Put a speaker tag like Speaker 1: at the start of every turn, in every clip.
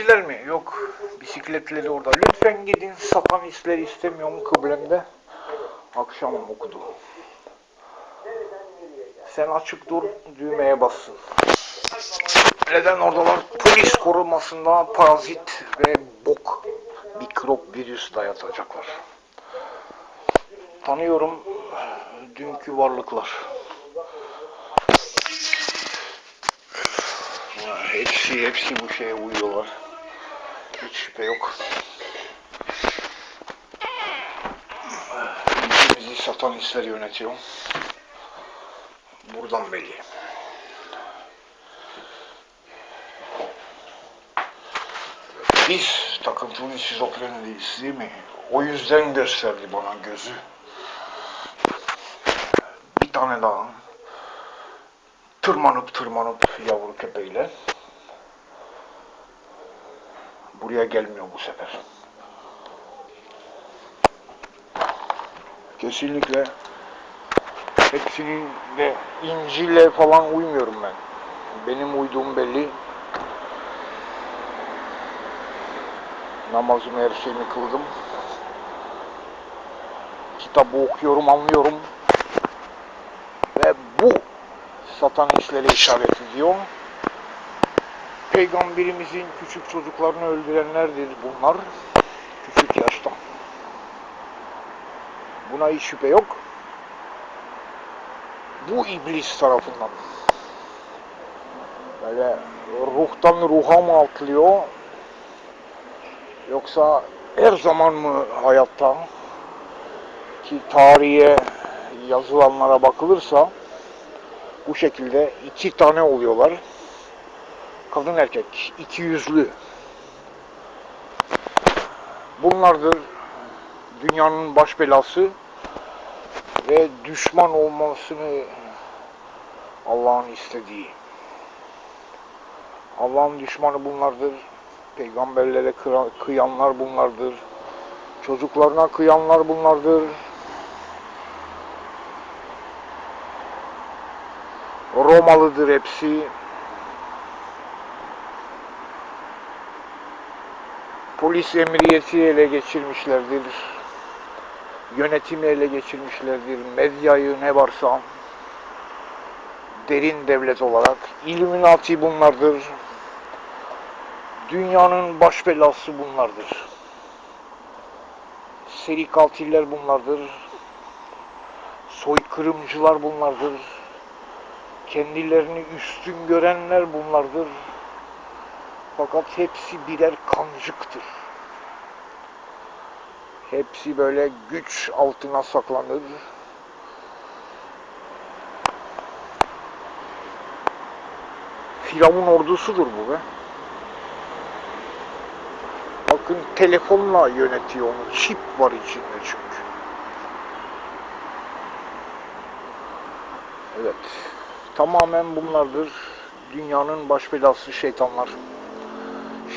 Speaker 1: Bisikletçiler mi? Yok. Bisikletleri orada. Lütfen gidin satanistler istemiyorum kıblemde. Akşam okudu. Sen açık dur düğmeye bassın. Neden oradalar? Polis korumasında parazit ve bok, mikrop, virüs dayatacaklar. Tanıyorum dünkü varlıklar. Hepsi, hepsi bu şeye uyuyorlar. Hiç şüphe yok. Ülkemizi satanistler yönetiyor. Buradan belli. Biz takıntılı şizofreniyiz değil mi? O yüzden gösterdi bana gözü. Bir tane daha. Tırmanıp tırmanıp yavru köpeğiyle. Buraya gelmiyor bu sefer. Kesinlikle hepsinin de İncil'e falan uymuyorum ben. Benim uyduğum belli. Namazımı her şeyimi kıldım. Kitabı okuyorum, anlıyorum. Ve bu satan işlere işaret ediyor. Peygamberimizin küçük çocuklarını öldürenlerdir bunlar. Küçük yaşta. Buna hiç şüphe yok. Bu iblis tarafından. Böyle ruhtan ruha mı atlıyor? Yoksa her zaman mı hayatta? Ki tarihe yazılanlara bakılırsa bu şekilde iki tane oluyorlar. Kadın erkek, iki yüzlü. Bunlardır dünyanın baş belası ve düşman olmasını Allah'ın istediği. Allah'ın düşmanı bunlardır. Peygamberlere kıyanlar bunlardır. Çocuklarına kıyanlar bunlardır. Romalıdır hepsi. Polis emniyeti ele geçirmişlerdir. Yönetimi ele geçirmişlerdir. Medyayı ne varsa derin devlet olarak. Illuminati bunlardır. Dünyanın baş belası bunlardır. Seri katiller bunlardır. Soykırımcılar bunlardır. Kendilerini üstün görenler bunlardır. Fakat hepsi birer kancıktır. Hepsi böyle güç altına saklanır. Firavun ordusudur bu be. Bakın telefonla yönetiyor onu. Çip var içinde çünkü. Evet. Tamamen bunlardır. Dünyanın baş belası şeytanlar.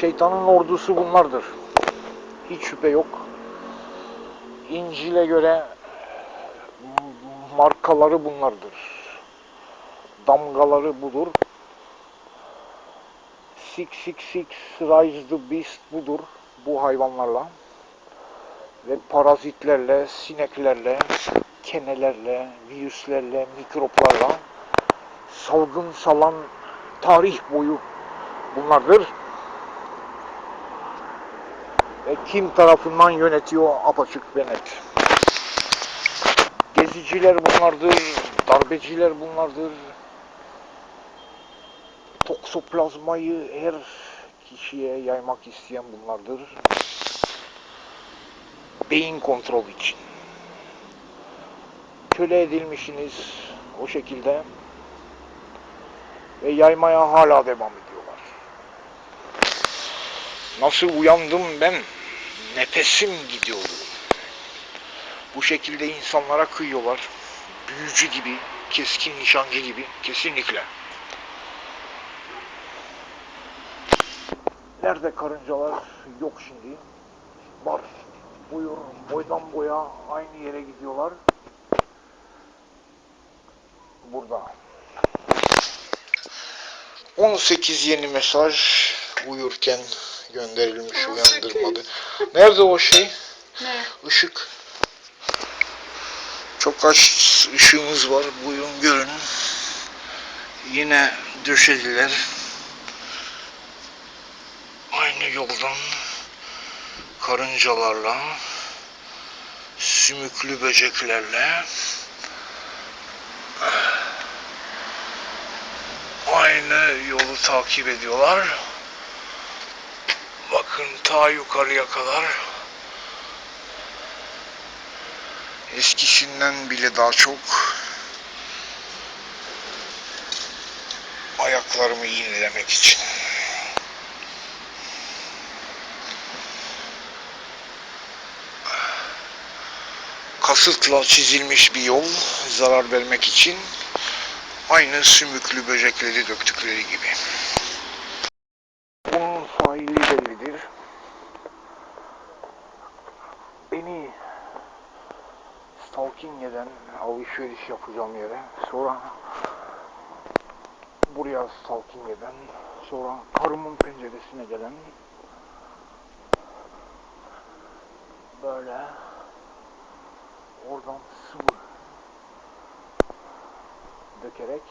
Speaker 1: Şeytanın ordusu bunlardır. Hiç şüphe yok. İncil'e göre markaları bunlardır. Damgaları budur. 666 Rise the Beast budur. Bu hayvanlarla. Ve parazitlerle, sineklerle, kenelerle, virüslerle, mikroplarla salgın salan tarih boyu bunlardır. Ve kim tarafından yönetiyor apaçık ve net. Geziciler bunlardır, darbeciler bunlardır. Toksoplazmayı her kişiye yaymak isteyen bunlardır. Beyin kontrol için. Köle edilmişsiniz o şekilde ve yaymaya hala devam ediyorlar. Nasıl uyandım ben? Nefesim gidiyordu. Bu şekilde insanlara kıyıyorlar. Büyücü gibi, keskin nişancı gibi. Kesinlikle. Nerede karıncalar? Yok şimdi. Var. Buyur, boydan boya aynı yere gidiyorlar. Burada. 18 yeni mesaj uyurken gönderilmiş uyandırmadı. Nerede o şey?
Speaker 2: Ne?
Speaker 1: Işık. Çok az ışığımız var. Buyurun görün. Yine döşediler. Aynı yoldan karıncalarla, sümüklü böceklerle aynı yolu takip ediyorlar. Bakın ta yukarıya kadar eskisinden bile daha çok ayaklarımı yenilemek için. Kasıtla çizilmiş bir yol zarar vermek için aynı sümüklü böcekleri döktükleri gibi. Stalking eden alışveriş yapacağım yere sonra buraya stalking eden sonra karımın penceresine gelen böyle oradan sıvı dökerek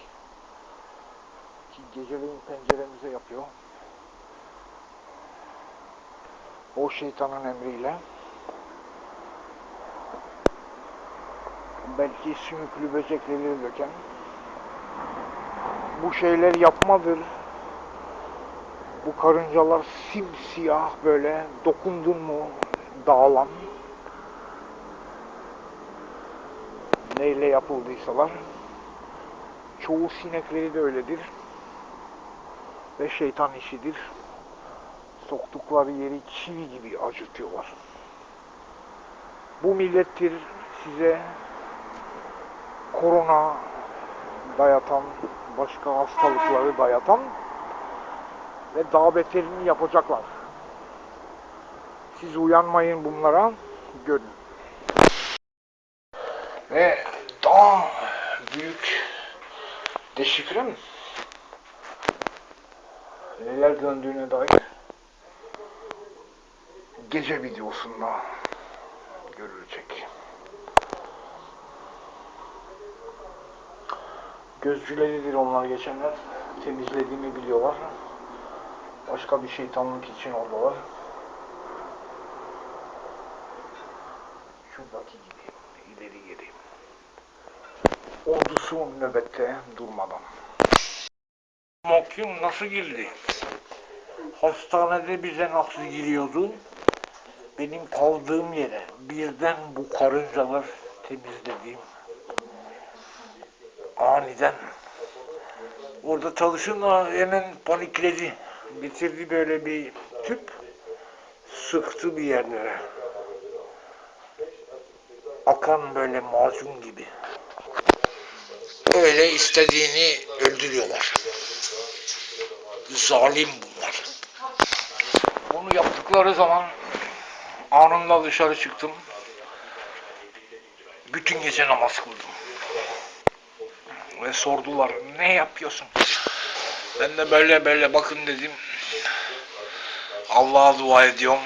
Speaker 1: ki geceleyin penceremize yapıyor. O şeytanın emriyle belki sümüklü böcekleri döken bu şeyler yapmadır. Bu karıncalar simsiyah böyle dokundun mu dağılan neyle yapıldıysalar çoğu sinekleri de öyledir ve şeytan işidir. Soktukları yeri çivi gibi acıtıyorlar. Bu millettir size korona dayatan, başka hastalıkları dayatan ve daha beterini yapacaklar. Siz uyanmayın bunlara, görün. Ve daha büyük deşifre mi? Neler döndüğüne dair gece videosunda görülecek. Gözcüleridir onlar geçenler. Temizlediğimi biliyorlar. Başka bir şeytanlık için oradalar. Şuradaki gibi ileri geri. Ordusu nöbette durmadan. Mahkum nasıl girdi? Hastanede bize nasıl giriyordu? Benim kaldığım yere birden bu karıncalar temizlediğim aniden orada çalışın hemen panikledi. Bitirdi böyle bir tüp sıktı bir yerlere. Akan böyle macun gibi. Öyle istediğini öldürüyorlar. Zalim bunlar. Bunu yaptıkları zaman anında dışarı çıktım. Bütün gece namaz kıldım ve sordular ne yapıyorsun? Ben de böyle böyle bakın dedim. Allah'a dua ediyorum.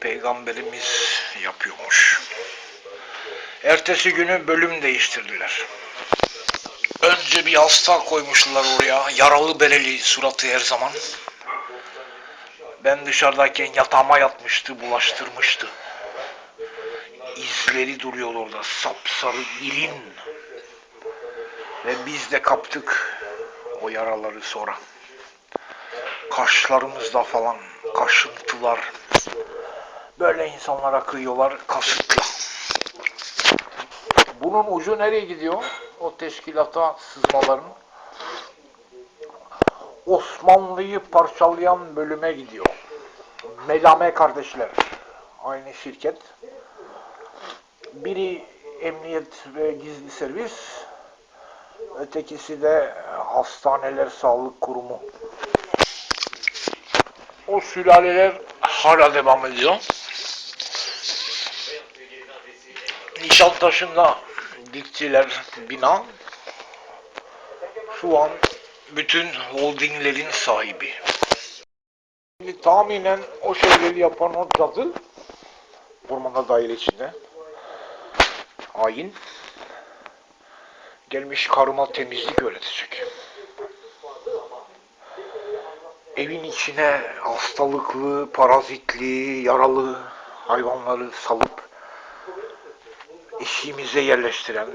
Speaker 1: Peygamberimiz yapıyormuş. Ertesi günü bölüm değiştirdiler. Önce bir hasta koymuşlar oraya. Yaralı bereli suratı her zaman. Ben dışarıdayken yatağıma yatmıştı, bulaştırmıştı. İzleri duruyor orada. Sapsarı ilin. Ve biz de kaptık o yaraları sonra. Kaşlarımızda falan kaşıntılar. Böyle insanlara kıyıyorlar kasıtla. Bunun ucu nereye gidiyor? O teşkilata sızmaların. Osmanlı'yı parçalayan bölüme gidiyor. Melame kardeşler. Aynı şirket. Biri emniyet ve gizli servis, ötekisi de hastaneler sağlık kurumu. O sülaleler hala devam ediyor. Nişantaşı'nda diktiler bina. Şu an bütün holdinglerin sahibi. Şimdi tahminen o şeyleri yapan o cadı ormanda daire içinde hain gelmiş karıma temizlik öğretecek. Evin içine hastalıklı, parazitli, yaralı hayvanları salıp eşiğimize yerleştiren,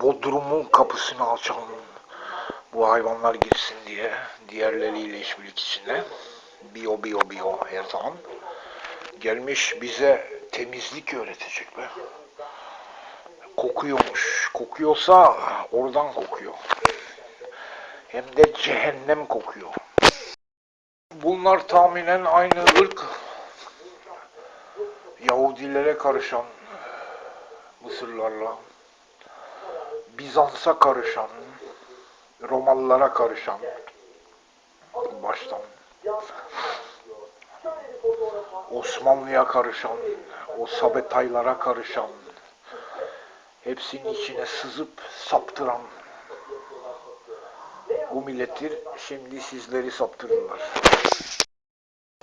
Speaker 1: bodrumun kapısını açan bu hayvanlar girsin diye diğerleriyle işbirlik içinde biyo biyo biyo her zaman gelmiş bize temizlik öğretecek be. Kokuyormuş. Kokuyorsa oradan kokuyor. Hem de cehennem kokuyor. Bunlar tahminen aynı ırk Yahudilere karışan Mısırlarla Bizans'a karışan Romalılara karışan baştan Osmanlı'ya karışan o Sabetaylara karışan hepsinin içine sızıp saptıran bu millettir. Şimdi sizleri saptırdılar.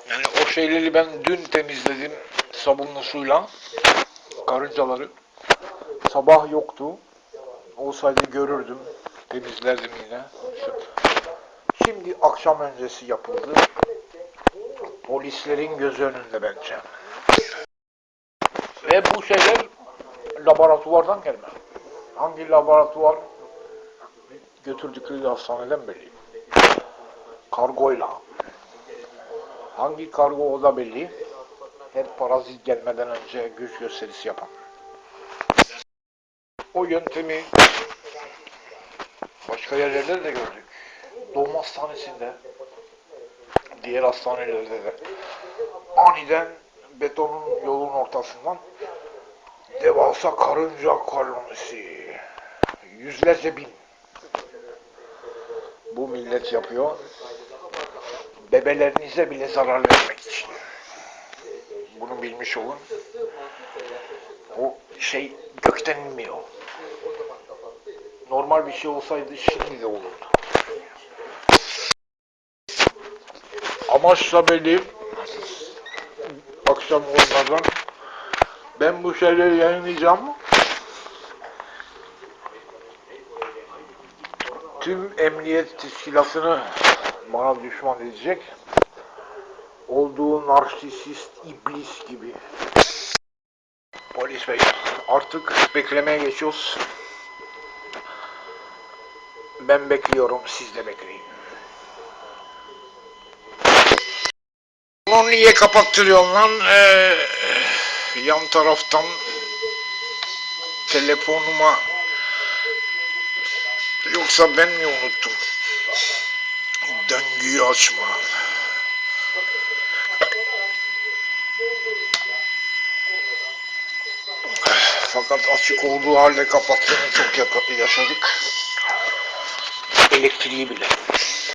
Speaker 1: Yani o şeyleri ben dün temizledim sabunlu suyla. Karıncaları. Sabah yoktu. Olsaydı görürdüm. Temizlerdim yine. Şimdi akşam öncesi yapıldı. Polislerin göz önünde bence. Ve bu şeyler laboratuvardan gelme. Hangi laboratuvar götürdükleri hastaneden belli. Kargoyla. Hangi kargo o da belli. Her parazit gelmeden önce güç gösterisi yapan. O yöntemi başka yerlerde de gördük. Doğum hastanesinde, diğer hastanelerde de aniden betonun yolun ortasından devasa karınca kolonisi yüzlerce bin. Bu millet yapıyor. Bebelerinize bile zarar vermek için. Bunu bilmiş olun. O şey gökten inmiyor. Normal bir şey olsaydı şimdi de olurdu. Amaç da belli akşam olmadan ben bu şeyleri yayınlayacağım. Tüm emniyet teşkilatını bana düşman edecek. Olduğu narsisist iblis gibi. Polis bey artık beklemeye geçiyoruz. Ben bekliyorum siz de bekleyin. Bunu niye kapattırıyorsun lan? Ee, yan taraftan telefonuma yoksa ben mi unuttum? Döngüyü açma. Fakat açık olduğu halde kapattığını çok yaşadık. Elektriği bile.